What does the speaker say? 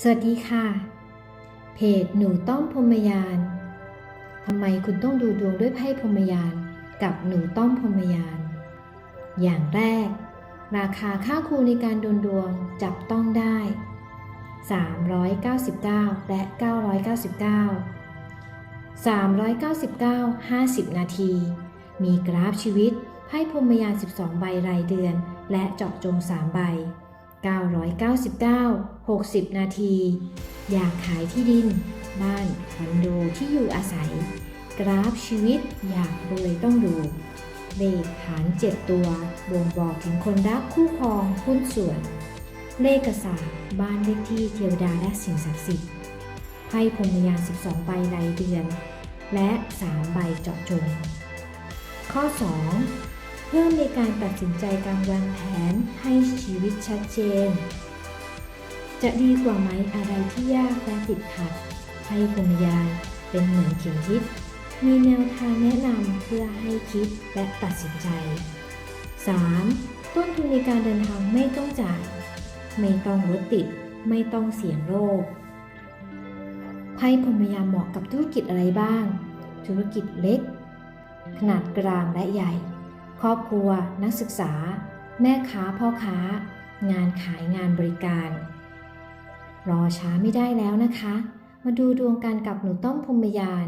สวัสดีค่ะ เพจหนูต้อมพรมยานทำไมคุณต้องดูดวงด้วยไพ่พรมยานกับหนูต้อมพรมยาน อย่างแรก ราคาค่าครูในการดูดวงจับต้องได้ 399 และ 999 399 50 นาที มีกราฟชีวิตไพ่พรมยาน 12 ใบรายเดือน และเจาะจง 3 ใบ 999 60 นาที อยากขายที่ดิน บ้านคอนโดที่อยู่อาศัย กราฟชีวิตอยากรวยต้องดูเลขฐาน 7 ตัวบ่งบอกถึงคนรักคู่ครองหุ้นส่วน เลขกษาบ้านเลขที่เทวดาและสิ่งศักดิ์สิทธิ์ไพ่พรมยาน12 ใบรายเดือน และ 3 ใบเจาะจง ข้อ 2 เพิ่มในการตัดสินใจการวางแผนให้ ชีวิตชัดเจน จะดีกว่าไหมอะไรที่ยากและติดขัด ให้พรหมยานเป็นเหมือนเข็มทิศมีแนวทางแนะนำเพื่อให้คิดและตัดสินใจ 3. ต้นทุนในการเดินทางไม่ต้องจ่าย ไม่ต้องรถติด ไม่ต้องเสี่ยงโรคไพ่พรมยานเหมาะกับธุรกิจอะไรบ้าง ธุรกิจเล็ก ขนาดกลางและใหญ่ ครอบครัว นักศึกษา แม่ค้าพ่อค้า งานขายงานบริการ รอช้าไม่ได้แล้วนะคะ มาดูดวงกันกับหนูต้อมพรมยาน